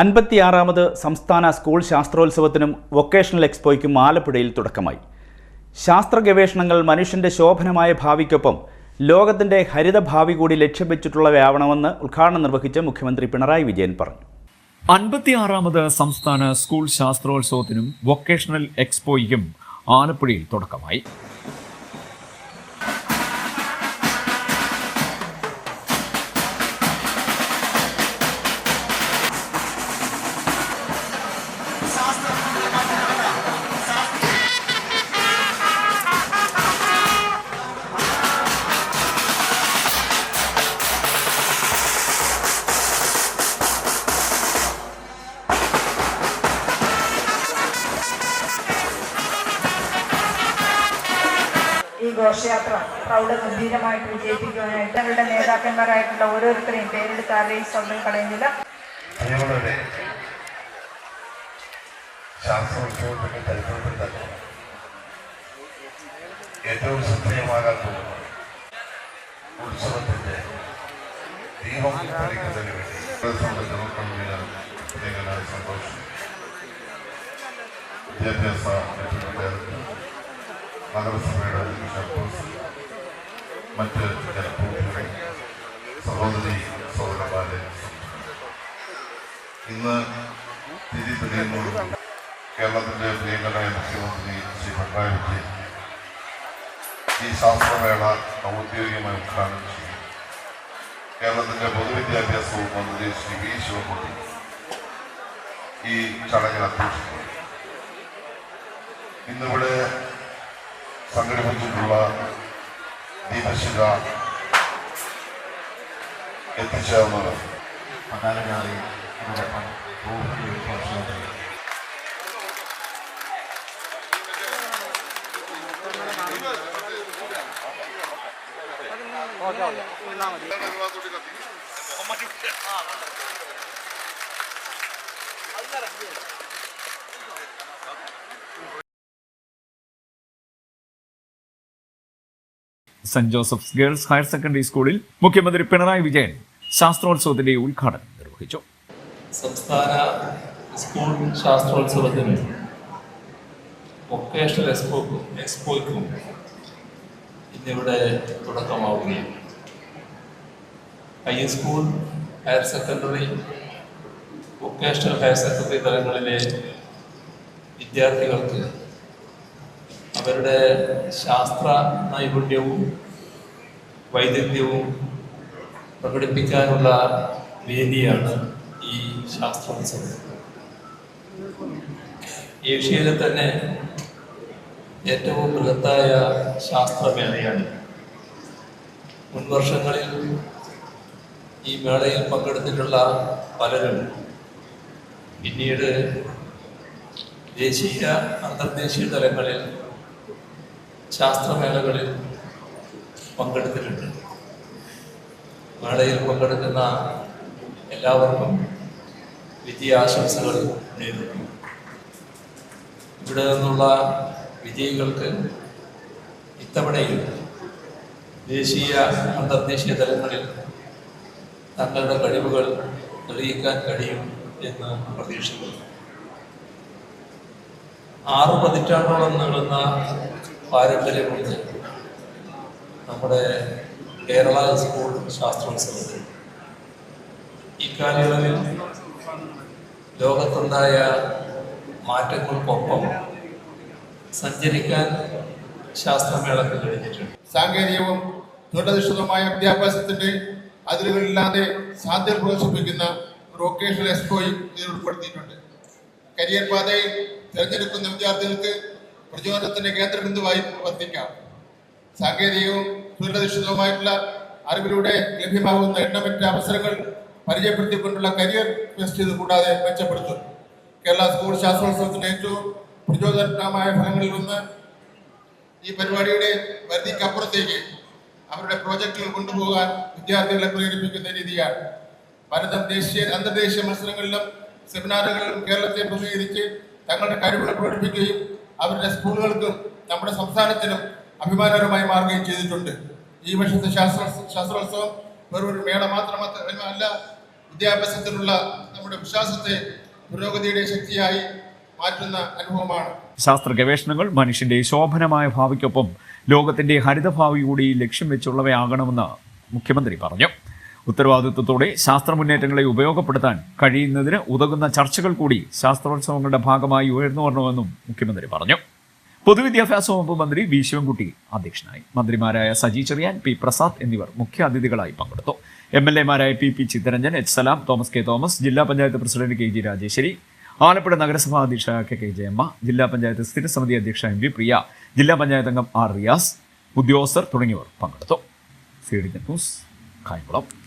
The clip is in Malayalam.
അൻപത്തിയാറാമത് സംസ്ഥാന സ്കൂൾ ശാസ്ത്രോത്സവത്തിനും വൊക്കേഷണൽ എക്സ്പോയ്ക്കും ആലപ്പുഴയിൽ തുടക്കമായി. ശാസ്ത്ര ഗവേഷണങ്ങൾ മനുഷ്യന്റെ ശോഭനമായ ഭാവിക്കൊപ്പം ലോകത്തിന്റെ ഹരിത ഭാവി കൂടി ലക്ഷ്യം വെച്ചിട്ടുള്ളവയാവണമെന്ന് ഉദ്ഘാടനം നിർവഹിച്ച മുഖ്യമന്ത്രി പിണറായി വിജയൻ പറഞ്ഞു. അൻപത്തിയാറാമത് സംസ്ഥാന സ്കൂൾ ശാസ്ത്രോത്സവത്തിനും വൊക്കേഷണൽ എക്സ്പോയ്ക്കും ആലപ്പുഴയിൽ തുടക്കമായി. ഈ പ്രൗഢ ഗംഭീരമായിട്ട് വിജയിപ്പിക്കുവാനായിട്ട് ഞങ്ങളുടെ നേതാക്കന്മാരായിട്ടുള്ള ഓരോരുത്തരെയും പേരെടുത്ത് സ്വന്തം കളയുന്നില്ല. ശാസ്ത്രോത്സവത്തിന്റെ ചരിത്രത്തിൽ ഏറ്റവും ശ്രദ്ധേയമാകാൻ ഉത്സവത്തിന്റെ ദീപം തെളിക്കുന്നതിന് വേണ്ടി. സന്തോഷം. വിദ്യാഭ്യാസ നഗരസഭയുടെ ചെയർപേഴ്സൺ മറ്റ് ജനപ്രതിനിധികളെ സഹോദരി സഹോദരന്മാരെ ഇന്ന് തിരി തെളിയുന്നതോടും കേരളത്തിന്റെ പ്രിയങ്കരായ മുഖ്യമന്ത്രി ശ്രീ പിണറായി വിജയൻ ഈ ശാസ്ത്രമേള ഔദ്യോഗികമായി ഉദ്ഘാടനം ചെയ്യും. കേരളത്തിന്റെ പൊതുവിദ്യാഭ്യാസ വകുപ്പ് മന്ത്രി ശ്രീ വി ശിവകുട്ടി ഈ ചടങ്ങിൽ അധ്യക്ഷിക്കും ഇന്നിവിടെ സംഘടിപ്പിച്ചിട്ടുള്ള ദീപശില എത്തിച്ചേർന്നത്. പതാകരായി അതോടൊപ്പം ഭൂമിയുടെ Saint Joseph's girls higher secondary സ്കൂളിൽ മുഖ്യമന്ത്രി പിണറായി വിജയൻ ശാസ്ത്രോത്സവത്തിന്റെ ഉദ്ഘാടനം നിർവഹിച്ചു. സംസ്ഥാന സ്കൂൾ ശാസ്ത്രോത്സവത്തിന് വൊക്കേഷണൽ എക്സ്പോക്കും എക്സ്പോയ്ക്കും ഇന്നിവിടെ high school higher secondary vocational higher secondary തലങ്ങളിലെ വിദ്യാർത്ഥികൾക്ക് അവരുടെ ശാസ്ത്ര നൈപുണ്യവും വൈദഗ്ധ്യവും പ്രകടിപ്പിക്കാനുള്ള വേദിയാണ് ഈ ശാസ്ത്രോത്സവം. ഏഷ്യയിലെ തന്നെ ഏറ്റവും ബൃഹത്തായ ശാസ്ത്രമേളയാണ്. മുൻവർഷങ്ങളിൽ ഈ മേളയിൽ പങ്കെടുത്തിട്ടുള്ള പലരും പിന്നീട് ദേശീയ അന്തർദേശീയ തലങ്ങളിൽ ശാസ്ത്രമേളകളിൽ പങ്കെടുത്തിട്ടുണ്ട്. മേളയിൽ പങ്കെടുക്കുന്ന എല്ലാവർക്കും വിജയാശംസകൾ നേരുന്നു. ഇവിടെ നിന്നുള്ള വിജയികൾക്ക് ഇത്തവണയും ദേശീയ അന്തർദേശീയ തലങ്ങളിൽ തങ്ങളുടെ കഴിവുകൾ തെളിയിക്കാൻ കഴിയും എന്ന് പ്രതീക്ഷിക്കുന്നു. ആറ് പതിറ്റാണ്ടോളം നീളുന്ന പാരമ്പര്യമുണ്ട്. നമ്മുടെ കേരള സ്കൂൾ ശാസ്ത്രോത്സവത്തിൽ ഈ കാലയളവിൽ ലോകത്തുണ്ടായ മാറ്റങ്ങൾക്കൊപ്പം സഞ്ചരിക്കാൻ ശാസ്ത്രമേളക്ക് കഴിഞ്ഞിട്ടുണ്ട്. സാങ്കേതികവും തൊഴിലധിഷ്ഠിതമായ വിദ്യാഭ്യാസത്തിന്റെ അതിരുകളില്ലാതെ സാധ്യത പ്രദർശിപ്പിക്കുന്ന വൊക്കേഷണൽ എക്സ്പോയും ഇതിൽ ഉൾപ്പെടുത്തിയിട്ടുണ്ട്. കരിയർ പാതയിൽ തിരഞ്ഞെടുക്കുന്ന വിദ്യാർത്ഥികൾക്ക് പ്രചോദനത്തിന്റെ കേന്ദ്രബിന്ദുവായി പ്രവർത്തിക്കാം. സാങ്കേതികവും ദുരധിഷ്ഠിതവുമായിട്ടുള്ള അറിവിലൂടെ ലഭ്യമാകുന്ന എണ്ണമറ്റ അവസരങ്ങൾ പരിചയപ്പെടുത്തിക്കൊണ്ടുള്ള കരിയർ ഫെസ്റ്റ് ഇത് കൂടാതെ മെച്ചപ്പെടുത്തും. കേരള സ്കൂൾ ശാസ്ത്രോത്സവത്തിന്റെ ഏറ്റവും പ്രചോദനമായ ഫലങ്ങളിൽ ഒന്ന് ഈ പരിപാടിയുടെ പരിധിക്കപ്പുറത്തേക്ക് അവരുടെ പ്രോജക്റ്റുകൾ കൊണ്ടുപോകാൻ വിദ്യാർത്ഥികളെ പ്രേരിപ്പിക്കുന്ന രീതിയാണ്. പലതരം ദേശീയ അന്തർദേശീയ മത്സരങ്ങളിലും സെമിനാറുകളിലും കേരളത്തെ പ്രതികരിച്ച് തങ്ങളുടെ കഴിവുകൾ പ്രകടിപ്പിക്കുകയും അവരുടെ സ്കൂളുകൾക്കും നമ്മുടെ സംസ്ഥാനത്തിനും അഭിമാനകരമായി മാറുകയും ചെയ്തിട്ടുണ്ട്. ഈ വർഷത്തെ ശാസ്ത്ര ശാസ്ത്രോത്സവം വെറൊരു മേള മാത്രമല്ല വിദ്യാഭ്യാസത്തിനുള്ള നമ്മുടെ വിശ്വാസത്തെ പുരോഗതിയുടെ ശക്തിയായി മാറ്റുന്ന അനുഭവമാണ്. ശാസ്ത്ര ഗവേഷണങ്ങൾ മനുഷ്യന്റെ ശോഭനമായ ഭാവിക്കൊപ്പം ലോകത്തിന്റെ ഹരിതഭാവി കൂടി ലക്ഷ്യം വെച്ചുള്ളവയാകണമെന്ന് മുഖ്യമന്ത്രി പറഞ്ഞു. ഉത്തരവാദിത്വത്തോടെ ശാസ്ത്ര മുന്നേറ്റങ്ങളെ ഉപയോഗപ്പെടുത്താൻ കഴിയുന്നതിന് ഉതകുന്ന ചർച്ചകൾ കൂടി ശാസ്ത്രോത്സവങ്ങളുടെ ഭാഗമായി ഉയർന്നു വരണമെന്നും മുഖ്യമന്ത്രി പറഞ്ഞു. പൊതുവിദ്യാഭ്യാസ വകുപ്പ് മന്ത്രി വി. ശിവൻകുട്ടി അധ്യക്ഷനായി. മന്ത്രിമാരായ സജി ചെറിയാൻ പി. പ്രസാദ് എന്നിവർ മുഖ്യ അതിഥികളായി പങ്കെടുത്തു. M L എമാരായ P. P. Chittaranjan H. Salam Thomas K. Thomas ജില്ലാ panchayat president K. G. Rajeswari Alappuzha നഗരസഭാ അധ്യക്ഷ കെ. കെ. ജയമ്മ ജില്ലാ പഞ്ചായത്ത് സ്ഥിരസമിതി അധ്യക്ഷ എം. വി. പ്രിയ ജില്ലാ പഞ്ചായത്ത് അംഗം ആർ. റിയാസ് ഉദ്യോഗസ്ഥർ തുടങ്ങിയവർ പങ്കെടുത്തു. C D news Kayamkulam.